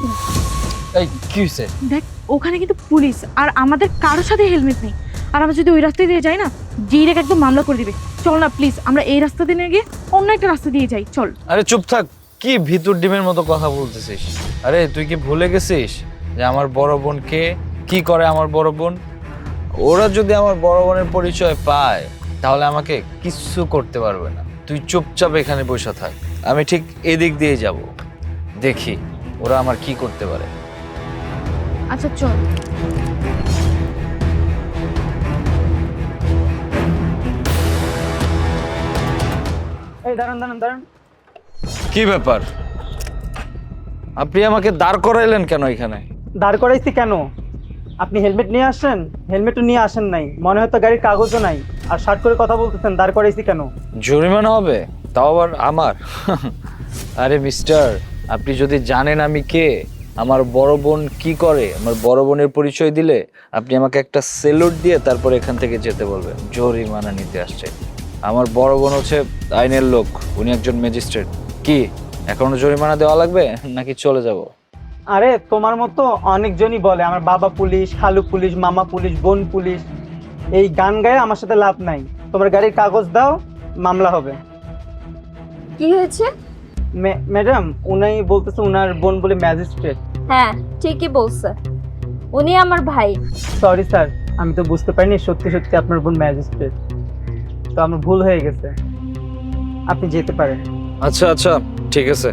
কেন এই কি দেখ ওখানে কিন্তু পুলিশ আর আমাদের কারোর সাথে হেলমেট নেই। আর আমরা যদি ওই রাস্তা দিয়ে যাই না ডিরেক্ট একদম মামলা করে দিবে। চল না প্লিজ আমরা এই রাস্তা দিয়ে না গিয়ে অন্য একটা রাস্তা দিয়ে যাই চল। আরে চুপ থাক কি ভিতর ডিমের মতো কথা বলতেছিস? আরে তুই কি ভুলে গেছিস যে আমার বড় বোন কে? কি করে আমার বড় বোন? ওরা যদি আমার বড় বোনের পরিচয় পায় তাহলে আমাকে কিচ্ছু করতে পারবে না। তুই চুপচাপ এখানে বসে থাক আমি ঠিক এদিক দিয়ে যাব। দেখি। ওরা আমার কি করতে পারে? আচ্ছা চল। এই দাঁড়ান দাঁড়ান দাঁড়ান। কি ব্যাপার? আপনি আমাকে দাঁড় করাইলেন কেন এখানে? দাঁড় করাইছি কেন? আপনি হেলমেট নিয়ে আসেন? হেলমেটও নিয়ে আসেন নাই। মনে হয় তো গাড়ির কাগজও নাই। আর শার্ট করে কথা বলতেছেন দাঁড় করাইছি কেন? জরিমানা হবে তাও আবার আমার। আরে মিস্টার আপনি যদি জানেন আমি কে আমার বড় বোন কি করে আমার বড় বোনের পরিচয় দিলে আপনি আমাকে একটা সেলুট দিয়ে তারপর এখান থেকে যেতে বলবেন। জরিমানা নিতে আসছে। আমার বড় বোন হচ্ছে আইনের লোক উনি একজন ম্যাজিস্ট্রেট। কি এখনও জরিমানা দেওয়া লাগবে নাকি চলে যাব? আরে তোমার মতো অনেকজনই বলে আমার বাবা পুলিশ খালু পুলিশ মামা পুলিশ বোন পুলিশ এই গান গায়ে আমার সাথে লাভ নাই। তোমার গাড়ির কাগজ দাও মামলা হবে। কি হয়েছে? ম্যাডাম উনাই বলতেছে উনার বোন বলে ম্যাজিস্ট্রেট। হ্যাঁ ঠিকই বলছে। উনি আমার ভাই। সরি স্যার আমি তো বুঝতে পারিনি সত্যি সত্যি আপনার বোন ম্যাজিস্ট্রেট। তো আমার ভুল হয়ে গেছে। আপনি যেতে পারেন। আচ্ছা আচ্ছা ঠিক আছে।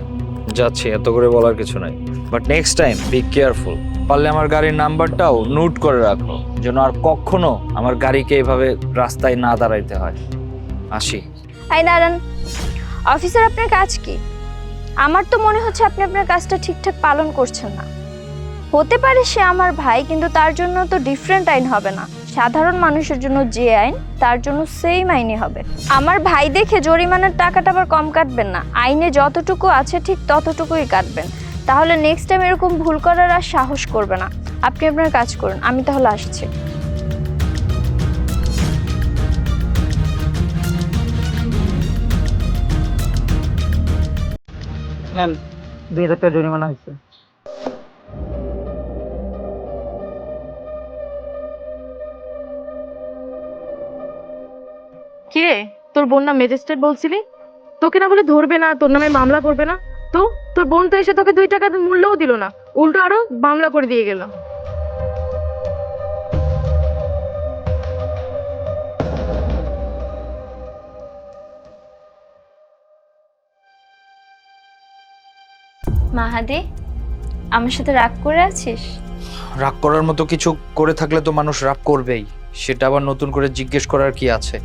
যাচ্ছি এত করে বলার কিছু নাই। But next time be careful পারলে আমার গাড়ির নাম্বারটাও নোট করে রাখো যেন আর কখনো আমার গাড়িকে এইভাবে রাস্তায় না দাঁড়াইতে হয়। আসি। আই দাঁড়ান। অফিসার আপনার কাজ কি? আমার তো মনে হচ্ছে আপনি আপনার কাজটা ঠিকঠাক পালন করছেন না। হতে পারে সে আমার ভাই, কিন্তু তার জন্য তো ডিফারেন্ট আইন হবে না। সাধারণ মানুষের জন্য যে আইন, তার জন্য সেম আইনে হবে। আমার ভাই দেখে জরিমানার টাকাটা আবার কম কাটবেন না। আইনে যতটুকু আছে ঠিক ততটুকুই কাটবেন। তাহলে নেক্সট টাইম এরকম ভুল করার আর সাহস করবে না। আপনি আপনার কাজ করুন, আমি তাহলে আসছি। নেন দুই হাজার টাকা জরিমানা হয়েছে। কি তোর বোন না ম্যাজিস্ট্রেট বলছিলি? তোকে না বলে ধরবে না, তোর নামে মামলা করবে না। তো, তোর বোন তো এসে তোকে দুই টাকা মূল্যও দিল না, উল্টো আরও মামলা করে দিয়ে গেল। মাহাদি আমার সাথে রাগ করে আছিস? রাগ করার মতো কিছু করে থাকলে তো মানুষ রাগ করবেই। সেটা আবার নতুন করে জিজ্ঞেস করার কি আছে?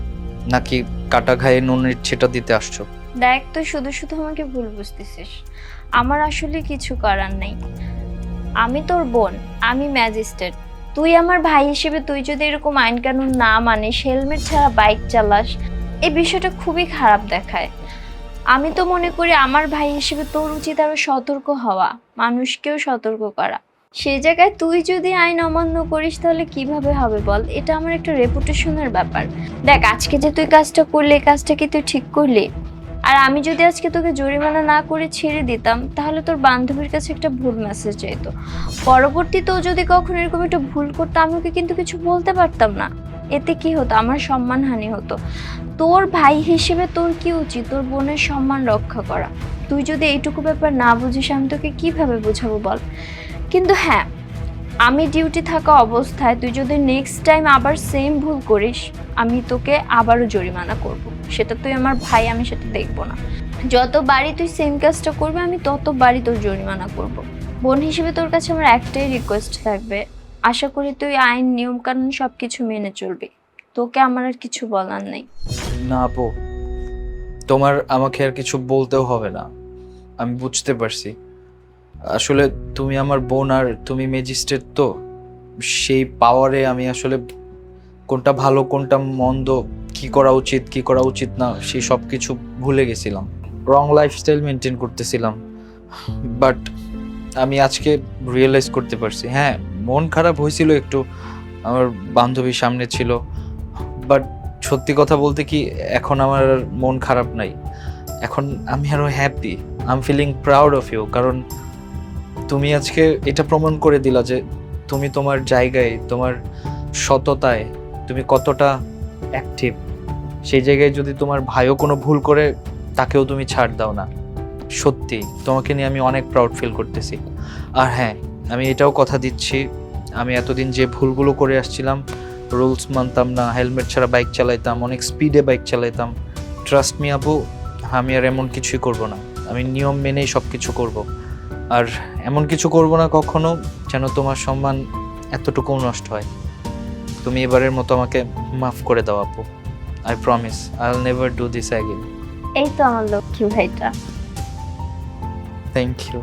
নাকি কাটা ঘায়ে নুনের ছেটা দিতে আসছো? দেখ তুই শুধু শুধু আমাকে ভুল বুঝতেছিস। আমার আসলে কিছু করার নেই। আমি তোর বোন আমি ম্যাজিস্ট্রেট। তুই আমার ভাই হিসেবে তুই যদি এরকম আইন কানুন না মানিস হেলমেট ছাড়া বাইক চালাস এই বিষয়টা খুবই খারাপ দেখায়। আমি তো মনে করি আমার ভাই হিসেবে তোর উচিত আরও সতর্ক হওয়া, মানুষকেও সতর্ক করা। সেই জায়গায় তুই যদি আইন অমান্য করিস তাহলে কীভাবে হবে বল? এটা আমার একটা রেপুটেশনের ব্যাপার। দেখ, আজকে যে তুই কাজটা করলি কাজটা কি তুই ঠিক করলি? আর আমি যদি আজকে তোকে জরিমানা না করে ছেড়ে দিতাম, তাহলে তোর বান্ধবীর কাছে একটা ভুল মেসেজ যেত পরবর্তীতেও যদি কখনো এরকম একটা ভুল করতো আমি ওকে কিন্তু কিছু বলতে পারতাম না? এতে কি হতো? আমার সম্মানহানি হতো। তোর ভাই হিসেবে তোর কি উচিত? তোর বোনের সম্মান রক্ষা করা। তুই যদি এইটুকু ব্যাপার না বুঝিস, আমি তোকে কীভাবে বোঝাবো বল? কিন্তু হ্যাঁ আমি ডিউটি থাকা অবস্থায় তুই যদি নেক্সট টাইম আবার সেম ভুল করিস, আমি তোকে আবারও জরিমানা করব। সেটা তুই আমার ভাই, আমি সেটা দেখব না। যত বাড়ি তুই সেম কাজটা করবে, আমি তত বাড়ি তোর জরিমানা করব। বোন হিসেবে তোর কাছে আমার একটাই রিকোয়েস্ট থাকবে, আশা করি তুই আইন নিয়ম কানুন সব কিছু মেনে চলবি। তোকে আমার আর কিছু বলার নেই। না, আপু। তোমার আমাকে আর কিছু বলতেও হবে না। আমি বুঝতে পারছি। আসলে তুমি আমার বোন আর তুমি ম্যাজিস্ট্রেট তো। সেই পাওয়ারে আমি আসলে কোনটা ভালো, কোনটা মন্দ, কি করা উচিত, কি করা উচিত না, সেই সব কিছু ভুলে গেছিলাম। রং লাইফস্টাইল মেনটেন করতেছিলাম। বাট আমি আজকে রিয়েলাইজ করতে পারছি। হ্যাঁ মন খারাপ হয়েছিল একটু। আমার বান্ধবী সামনে ছিল। বাট সত্যি কথা বলতে কি, এখন আমার মন খারাপ নাই। এখন আমি আরও happy I am feeling proud of you কারণ তুমি আজকে এটা প্রমাণ করে দিলা যে তুমি তোমার জায়গায়, তোমার সততায়, তুমি কতটা অ্যাক্টিভ সেই জায়গায় যদি তোমার ভাইও কোনো ভুল করে, তাকেও তুমি ছাড় দাও না। সত্যি, তোমাকে নিয়ে আমি অনেক প্রাউড ফিল করতেছি। আর হ্যাঁ আমি এটাও কথা দিচ্ছি, আমি এতদিন যে ভুলগুলো করে আসছিলাম রুলস মানতাম না হেলমেট ছাড়া বাইক চালাইতাম অনেক স্পিডে বাইক চালাইতাম। ট্রাস্ট মি আপু আমি আর এমন কিছুই করব না। আমি নিয়ম মেনেই সব কিছু করব। আর এমন কিছু করব না কখনো যেন তোমার সম্মান এতটুকু নষ্ট হয়। তুমি এবারের মতো আমাকে মাফ করে দাও আপু। I promise I will never do this again এই তো আমার লক্ষ্মী ভাইটা। Thank you